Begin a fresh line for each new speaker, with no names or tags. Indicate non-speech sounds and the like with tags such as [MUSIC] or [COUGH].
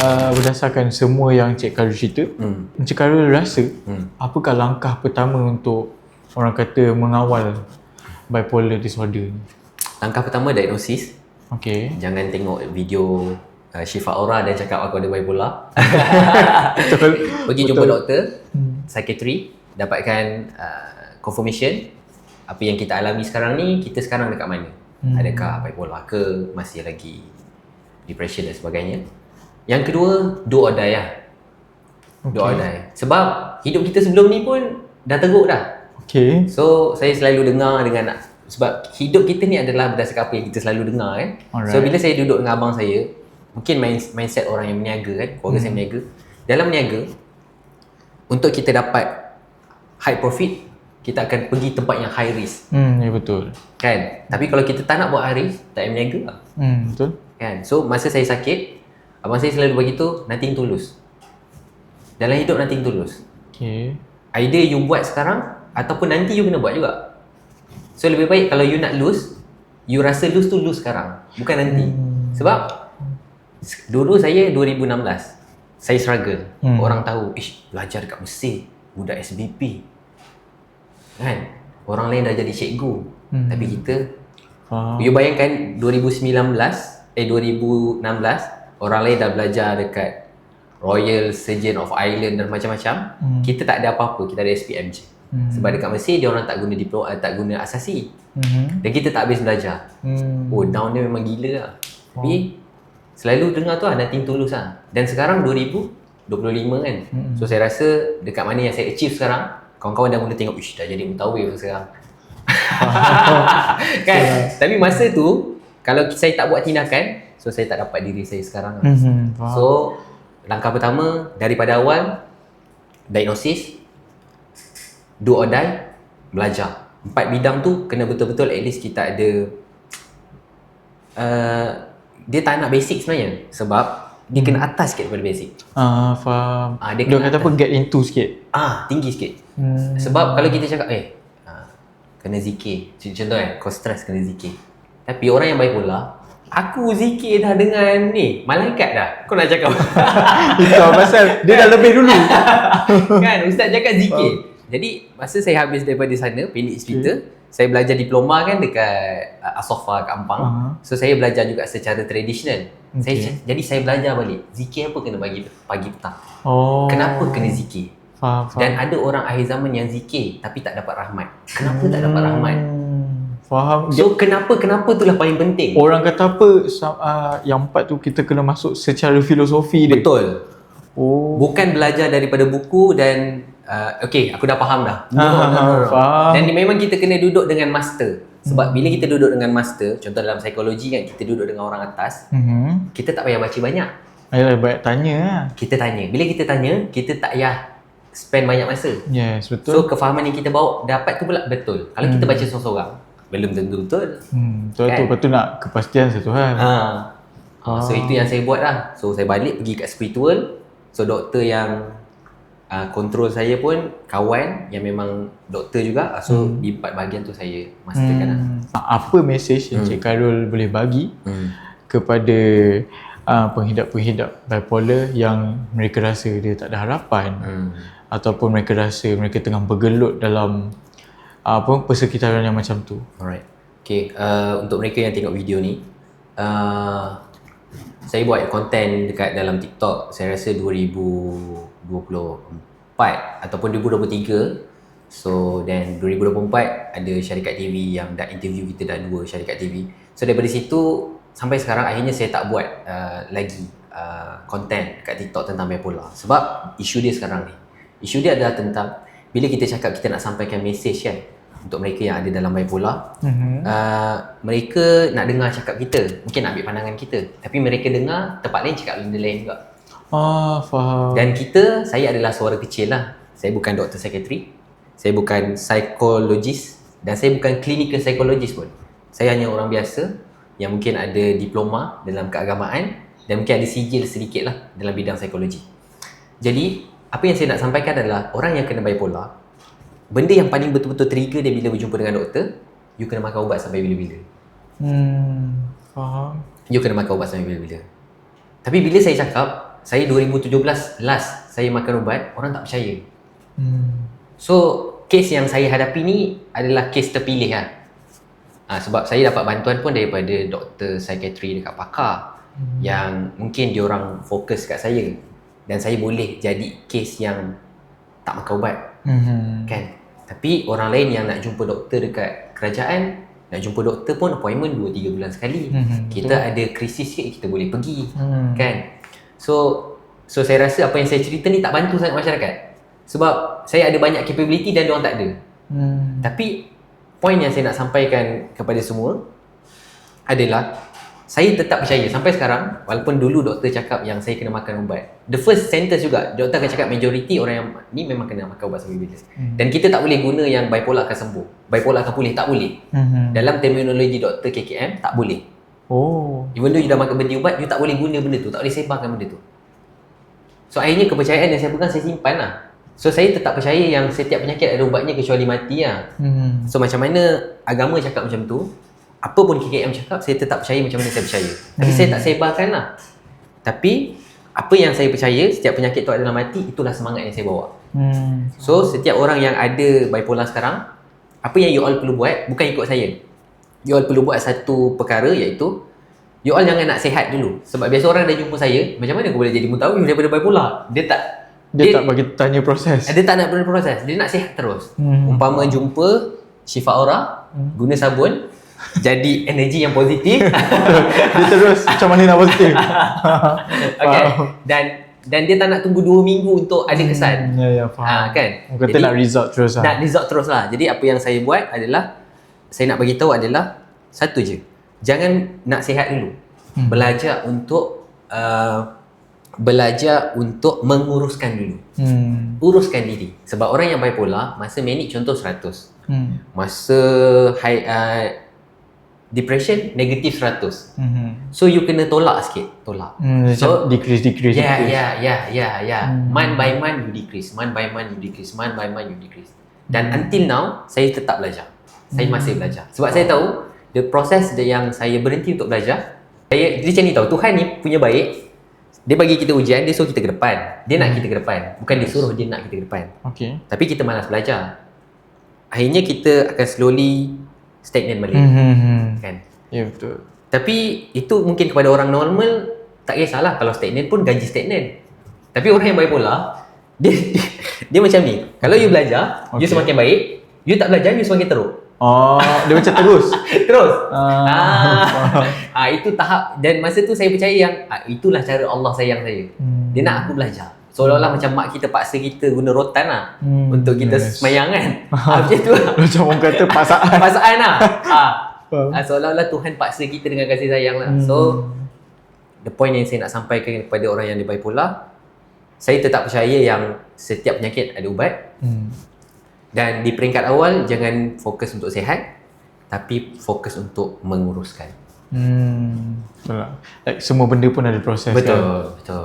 uh, berdasarkan semua yang Cik Karul cerita,
Hmm.
Encik Karul rasa
Hmm.
apakah langkah pertama untuk orang kata mengawal bipolar disorder ni?
Langkah pertama diagnosis.
Okay.
Jangan tengok video uh, Syifa Aura dan cakap aku ada bipolar. [LAUGHS]
Betul.
Pergi jumpa doktor,
Hmm.
psikiatri, dapatkan uh, confirmation apa yang kita alami sekarang ni, kita sekarang dekat mana?
Hmm.
Adakah bipolar ke, masih lagi depression dan sebagainya. Yang kedua, do or die lah. Do or die. Sebab hidup kita sebelum ni pun dah teruk dah.
Okay.
So, saya selalu dengar dengan sebab hidup kita ni adalah berdasarkan apa yang kita selalu dengar kan.
Alright.
So, bila saya duduk dengan abang saya, mungkin mind- mindset orang yang berniaga kan, keluarga saya berniaga. Dalam berniaga, untuk kita dapat high profit, kita akan pergi tempat yang high risk.
Hmm, ya betul.
Kan? Tapi kalau kita tak nak buat high risk, tak payah berniaga lah.
Hmm, betul.
Kan? So, masa saya sakit, abang saya selalu bagi tu nothing tulus. Dalam hidup nothing tulus.
Okay.
Either you buat sekarang ataupun nanti you kena buat juga. So lebih baik kalau you nak lose, you rasa lose tu lose sekarang, bukan nanti.
Hmm.
Sebab dulu saya 2016, saya struggle.
Hmm.
Orang tahu, ish belajar dekat Mesir, budak SBP. Kan? Orang lain dah jadi cikgu.
Hmm.
Tapi kita,
Faham.
you bayangkan 2019, eh 2016, orang lain dah belajar dekat Royal Surgeon of Ireland dan macam-macam.
Hmm.
Kita tak ada apa-apa, kita ada SPM je.
Hmm.
Sebab dekat Mesir dia orang tak guna diploma, eh, tak guna asasi.
Hmm.
Dan kita tak habis belajar.
Hmm.
Oh, down dia memang gila lah. Tapi selalu dengar tu lah nothing tulus lah. Dan sekarang 2025 kan.
Hmm.
So saya rasa dekat mana yang saya achieve sekarang, kawan-kawan dah mula tengok, ish dah jadi mutawif sekarang. [LAUGHS] [LAUGHS] kan? Tapi masa tu, kalau saya tak buat tindakan, so saya tak dapat diri saya sekarang lah.
Hmm. Faham.
So, langkah pertama daripada awal diagnosis, do or die, belajar. Empat bidang tu kena betul-betul at least kita ada uh, dia tak nak basic sebenarnya sebab dia kena atas sikit daripada basic.
Ah, faham.
Ah, dia
dia
kena
kata apa get into sikit.
Ah, tinggi sikit.
Hmm.
Sebab kalau kita cakap eh ah, kena zikir. Contoh kan, kau stres kena zikir. Tapi orang yang bipolar, aku zikir dah dengan ni, malaikat dah. Kau nak cakap [LAUGHS]
Itu pasal dia dah lebih dulu. [LAUGHS]
kan ustaz cakap zikir. Jadi masa saya habis daripada sana Pelik Hospital, saya belajar diploma kan dekat uh, Asofa kat Ampang.
Aha.
So saya belajar juga secara tradisional. Saya
Okay.
jadi saya belajar balik. Zikir apa kena bagi pagi petang?
Oh.
Kenapa kena zikir?
Faham, faham.
Dan ada orang akhir zaman yang zikir tapi tak dapat rahmat. Kenapa tak dapat rahmat?
Hmm. Faham.
So kenapa kenapa itulah paling penting.
Orang kata apa uh, yang empat tu kita kena masuk secara filosofi dia.
Betul.
Oh.
Bukan belajar daripada buku dan uh, okay aku dah faham dah.
Ah, faham.
Dan memang kita kena duduk dengan master. Sebab bila kita duduk dengan master, contoh dalam psikologi kan kita duduk dengan orang atas,
Mhm.
kita tak payah baca banyak.
Ayolah banyak tanya lah.
Kita tanya. Bila kita tanya, kita tak payah spend banyak masa.
Yes, betul.
So kefahaman yang kita bawa dapat tu pula betul. Kalau kita baca seorang-seorang, belum tentu betul.
hmm, betul tu.
Kan?
Lepas tu nak kepastian satu hal.
Ha. ha. So itu yang saya buat lah. So saya balik pergi kat spiritual. So doktor yang uh, control saya pun kawan yang memang doktor juga. So di empat bahagian tu saya masterkan lah.
Hmm. Apa mesej yang Cik Karul boleh bagi
Hmm.
kepada uh, penghidap-penghidap bipolar yang mereka rasa dia tak ada harapan
Hmm.
ataupun mereka rasa mereka tengah bergelut dalam apa persekitaran yang macam tu.
Alright. Okay, uh, untuk mereka yang tengok video ni, uh, saya buat konten dekat dalam TikTok saya rasa 2024 ataupun 2023. So, then 2024 ada syarikat TV yang dah interview kita dah dua syarikat TV. So, daripada situ sampai sekarang akhirnya saya tak buat uh, lagi uh, konten kat TikTok tentang bipolar. Sebab isu dia sekarang ni. Isu dia adalah tentang bila kita cakap kita nak sampaikan mesej kan untuk mereka yang ada dalam bipolar
Mhm.
uh, mereka nak dengar cakap kita. Mungkin nak ambil pandangan kita. Tapi mereka dengar tempat lain cakap benda lain juga.
Ah, faham.
dan kita saya adalah suara kecil lah. Saya bukan doktor psikiatri. Saya bukan psikologis. Dan saya bukan clinical psychologist pun. Saya hanya orang biasa yang mungkin ada diploma dalam keagamaan dan mungkin ada sijil sedikit lah dalam bidang psikologi. Jadi apa yang saya nak sampaikan adalah orang yang kena bipolar benda yang paling betul-betul trigger dia bila berjumpa dengan doktor you kena makan ubat sampai bila-bila
Hmm, faham.
You kena makan ubat sampai bila-bila. Tapi bila saya cakap, saya 2017 last saya makan ubat, orang tak percaya.
Hmm.
So, kes yang saya hadapi ni adalah kes terpilih lah. Ha, sebab saya dapat bantuan pun daripada doktor psikiatri dekat pakar hmm. yang mungkin dia orang fokus kat saya dan saya boleh jadi kes yang tak makan ubat
Hmm.
kan. Tapi orang lain yang nak jumpa doktor dekat kerajaan, nak jumpa doktor pun appointment 2 3 bulan sekali.
Mhm,
Kita ada krisis sikit kita boleh pergi.
Hmm.
Kan? So so saya rasa apa yang saya cerita ni tak bantu sangat masyarakat. Sebab saya ada banyak capability dan diorang tak ada.
Hmm.
Tapi point yang saya nak sampaikan kepada semua adalah saya tetap percaya sampai sekarang walaupun dulu doktor cakap yang saya kena makan ubat. The first sentence juga doktor akan cakap majority orang yang ni memang kena makan ubat sampai bila.
Hmm.
Dan kita tak boleh guna yang bipolar akan sembuh. Bipolar akan pulih tak boleh.
Hmm.
Dalam terminologi doktor KKM tak boleh.
Oh.
Even though you dah makan benda ubat, you tak boleh guna benda tu, tak boleh sebarkan benda tu. So akhirnya kepercayaan yang saya pegang saya simpan lah. So saya tetap percaya yang setiap penyakit ada ubatnya kecuali mati lah.
Hmm.
So macam mana agama cakap macam tu, apa pun KKM cakap, saya tetap percaya macam mana saya percaya. Tapi
Hmm.
saya tak sebarkan lah. Tapi apa yang saya percaya, setiap penyakit tu adalah mati, itulah semangat yang saya bawa.
Hmm.
So setiap orang yang ada bipolar sekarang, apa yang you all perlu buat, bukan ikut saya. You all perlu buat satu perkara iaitu, you all jangan nak sihat dulu. Sebab biasa orang dah jumpa saya, macam mana aku boleh jadi mutawif daripada bipolar? Dia tak
Dia, tak bagi tanya proses.
dia tak nak proses, dia nak sihat terus.
Hmm.
Umpama jumpa Syifa Aura, guna sabun, jadi energi yang positif. [LAUGHS]
dia terus macam mana nak positif. [LAUGHS]
okay. Dan dan dia tak nak tunggu 2 minggu untuk ada kesan.
Hmm, ya, ya, faham.
Ha, kan?
Kata nak result terus lah.
Nak result terus lah. Jadi apa yang saya buat adalah saya nak bagi tahu adalah satu je. Jangan nak sihat dulu.
Hmm.
Belajar untuk uh, belajar untuk menguruskan dulu.
Hmm.
Uruskan diri. Sebab orang yang bipolar masa manic contoh 100.
Hmm.
Masa high uh, depression negatif 100.
Hmm.
So you kena tolak sikit, tolak.
Hmm.
So-
decrease, decrease,
Ya,
decrease.
ya, ya, ya, ya.
Hmm.
Month by month you decrease, month by month you decrease, month by month you decrease. Dan until now saya tetap belajar. Saya masih belajar. Sebab saya tahu the process dia yang saya berhenti untuk belajar. Saya dia macam ni tahu Tuhan ni punya baik. Dia bagi kita ujian, dia suruh kita ke depan. Dia nak kita ke depan. Bukan dia suruh dia nak kita ke depan.
Okay.
Tapi kita malas belajar. Akhirnya kita akan slowly stagnant balik.
Hmm. hmm, hmm.
Kan?
Ya, betul.
Tapi itu mungkin kepada orang normal tak kisahlah kalau stagnant pun gaji stagnant. Tapi orang yang bipolar dia [LAUGHS] dia, dia macam ni. Kalau you belajar, okay. you semakin baik. You tak belajar, you semakin teruk.
Oh, dia macam terus. [LAUGHS]
Terus.
Ah.
Ah, [LAUGHS] ah itu tahap dan masa tu saya percaya yang ah, itulah cara Allah sayang saya.
Hmm.
Dia nak aku belajar. Seolah-olah macam mak kita paksa kita guna rotan lah
Hmm,
untuk kita
yes.
semayang kan. [LAUGHS] ah, macam tu lah. [LAUGHS]
Macam orang kata pasangan. [LAUGHS]
Pasaan lah. ah. Ah, seolah-olah Tuhan paksa kita dengan kasih sayang lah.
Hmm.
So the point yang saya nak sampaikan kepada orang yang ada bipolar, saya tetap percaya yang setiap penyakit ada ubat
Hmm.
dan di peringkat awal jangan fokus untuk sihat tapi fokus untuk menguruskan.
Hmm. Betul lah. Like semua benda pun ada proses kan.
Betul, betul.